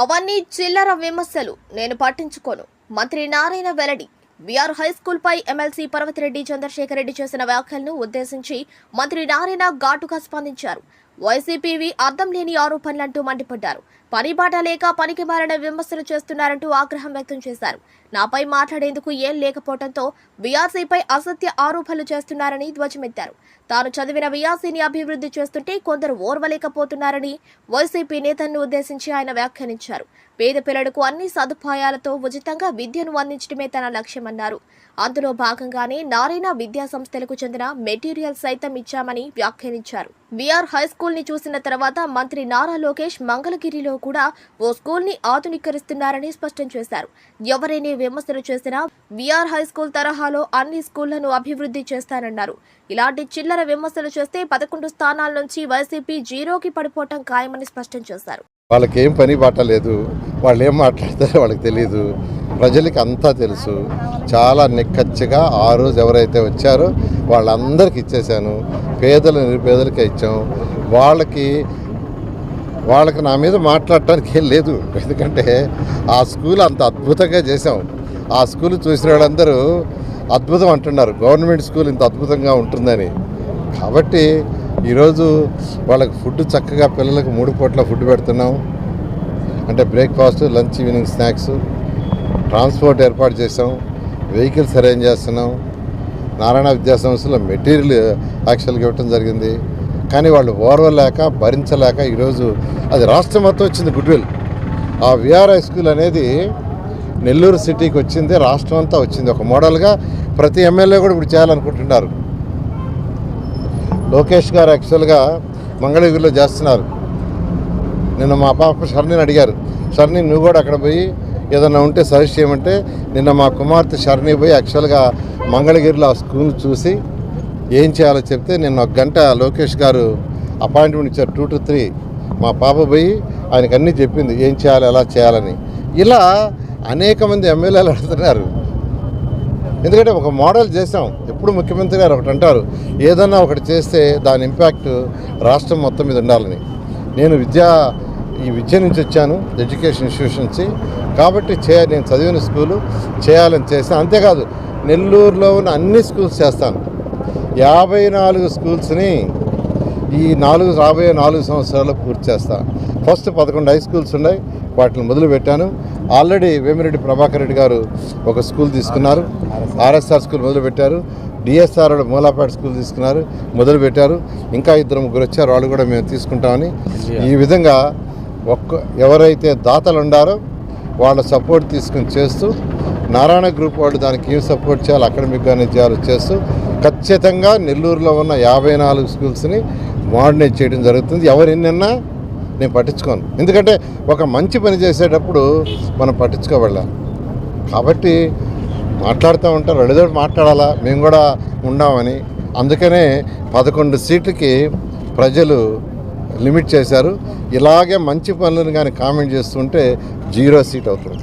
అవన్నీ చిల్లర విమర్శలు. నేను పట్టించుకోను. మంత్రి నారాయణ వెల్లడి బీఆర్ హై స్కూల్ పై ఎమ్మెల్సీ పర్వతిరెడ్డి చంద్రశేఖర్ రెడ్డి చేసిన వ్యాఖ్యలను ఉద్దేశించి మంత్రి నారాయణ ఘాటుగా స్పందించారు. వైసీపీవి అర్థం లేని ఆరోపణలంటూ మండిపడ్డారు. పనిబాట లేక పనికి మారిన విమర్శలు చేస్తున్నారంటూ ఆగ్రహం వ్యక్తం చేశారు. నాపై మాట్లాడేందుకు ఏం లేకపోవడంతో వీఆర్సీపై అసత్య ఆరోపణలు చేస్తున్నారని ధ్వజమెత్తారు. తాను చదివిన వీఆర్సీని అభివృద్ధి చేస్తుంటే కొందరు ఓర్వలేకపోతున్నారని వైసీపీ నేతలను ఉద్దేశించి ఆయన వ్యాఖ్యానించారు. పేద పిల్లలకు అన్ని సదుపాయాలతో ఉచితంగా విద్యను అందించడమే తన లక్ష్యమన్నారు. అందులో భాగంగానే నారాయణ విద్యా సంస్థలకు చెందిన మెటీరియల్ సైతం ఇచ్చామని వ్యాఖ్యానించారు. వీఆర్ హైస్కూల్ స్కూల్ని చూసిన తర్వాత మంత్రి నారా లోకేష్ మంగళగిరిలో కూడా ఓ స్కూల్ని ఆధునీకరిస్తున్నారని స్పష్టం చేశారు. ఎవరైనా విమర్శలు చేసినా విఆర్ హై స్కూల్ తరహాలో అన్ని స్కూళ్ళను అభివృద్ధి చేస్తానన్నారు. ఇలాంటి చిల్లర విమర్శలు చేస్తే పదకొండు స్థానాల నుంచి వైసీపీ జీరోకి పడిపోవటం ఖాయమని స్పష్టం చేశారు. వాళ్ళకి ఏం పని బాట లేదు. వాళ్ళు ఏం మాట్లాడతారో వాళ్ళకి తెలియదు ప్రజలకి అంతా తెలుసు. చాలా నిక్కచ్చిగా ఆ రోజు ఎవరైతే వచ్చారో వాళ్ళందరికీ ఇచ్చేసాను పేదల నిరుపేదలకే ఇచ్చాం. వాళ్ళకి వాళ్ళకి నా మీద మాట్లాడటానికి ఏం లేదు. ఎందుకంటే ఆ స్కూల్ అంత అద్భుతంగా చేసాం ఆ స్కూల్ చూసిన వాళ్ళందరూ అద్భుతం అంటున్నారు. గవర్నమెంట్ స్కూల్ ఇంత అద్భుతంగా ఉంటుందని. కాబట్టి ఈరోజు వాళ్ళకి ఫుడ్ చక్కగా పిల్లలకు మూడు పూట్ల ఫుడ్ పెడుతున్నాం. అంటే breakfast lunch evening snacks transport ఏర్పాటు చేసాం వెహికల్స్ అరేంజ్ చేస్తున్నాం. నారాయణ విద్యా సంస్థలో మెటీరియల్ యాక్చువల్గా ఇవ్వటం జరిగింది. కానీ వాళ్ళు ఓర్వలేక భరించలేక ఈరోజు అది రాష్ట్రం మొత్తం వచ్చింది గుడ్విల్. ఆ విఆర్ హై స్కూల్ అనేది నెల్లూరు సిటీకి వచ్చింది రాష్ట్రం అంతా వచ్చింది. ఒక మోడల్గా ప్రతి ఎమ్మెల్యే కూడా ఇప్పుడు చేయాలనుకుంటున్నారు. లోకేష్ గారు యాక్చువల్గా మంగళగిరిలో చేస్తున్నారు. నిన్న మా పాప షర్ణిని అడిగారు. షర్ణి నువ్వు కూడా అక్కడ పోయి ఏదన్నా ఉంటే సజెస్ట్ చేయమంటే నిన్న మా కుమార్తె షర్ణి పోయి యాక్చువల్గా మంగళగిరిలో ఆ స్కూల్ చూసి ఏం చేయాలో చెప్తే నేను ఒక గంట లోకేష్ గారు అపాయింట్మెంట్ ఇచ్చారు టూ టు త్రీ మా పాప పోయి ఆయనకు అన్నీ చెప్పింది ఏం చేయాలి ఎలా చేయాలని. ఇలా అనేక మంది ఎమ్మెల్యేలు అడుగుతున్నారు. ఎందుకంటే ఒక మోడల్ చేసాం ఎప్పుడు ముఖ్యమంత్రి గారు ఒకటి అంటారు ఏదన్నా ఒకటి చేస్తే దాని ఇంపాక్ట్ రాష్ట్రం మొత్తం మీద ఉండాలని. నేను విద్యా ఈ విద్య నుంచి వచ్చాను ఎడ్యుకేషన్ ఇన్స్టిట్యూషన్ నుంచి కాబట్టి చే నేను చదివిన స్కూలు చేయాలని చేస్తాను అంతేకాదు నెల్లూరులో ఉన్న అన్ని స్కూల్స్ చేస్తాను. యాభై నాలుగు స్కూల్స్ని ఈ నాలుగు రాబోయే నాలుగు సంవత్సరాల్లో పూర్తి చేస్తాను. ఫస్ట్ పదకొండు హై స్కూల్స్ ఉన్నాయి. వాటిని మొదలుపెట్టాను ఆల్రెడీ వేమిరెడ్డి ప్రభాకర్ రెడ్డి గారు ఒక స్కూల్ తీసుకున్నారు. ఆర్ఎస్ఆర్ స్కూల్ మొదలుపెట్టారు డిఎస్ఆర్ మూలాపేట స్కూల్ తీసుకున్నారు. మొదలుపెట్టారు ఇంకా ఇద్దరు ముగ్గురు వచ్చారు. వాళ్ళు కూడా మేము తీసుకుంటామని. ఈ విధంగా ఒక్క ఎవరైతే దాతలు ఉండారో వాళ్ళ సపోర్ట్ తీసుకుని చేస్తూ నారాయణ గ్రూప్ వాళ్ళు దానికి ఏం సపోర్ట్ చేయాలి అకాడమిక్ కానీ చేస్తూ ఖచ్చితంగా నెల్లూరులో ఉన్న యాభై నాలుగు స్కూల్స్ని మోడర్నైజ్ చేయడం జరుగుతుంది. ఎవరు ఎన్నన్నా నేను పట్టించుకోను. ఎందుకంటే ఒక మంచి పని చేసేటప్పుడు మనం పట్టించుకోబడాలి. కాబట్టి మాట్లాడుతూ ఉంటారు వాళ్ళేదో మాట్లాడాలా మేము కూడా ఉన్నామని అందుకనే పదకొండు సీట్లకి ప్రజలు లిమిట్ చేశారు. ఇలాగే మంచి పనులను కానీ కామెంట్ చేస్తుంటే జీరో సీట్ అవుతుంది.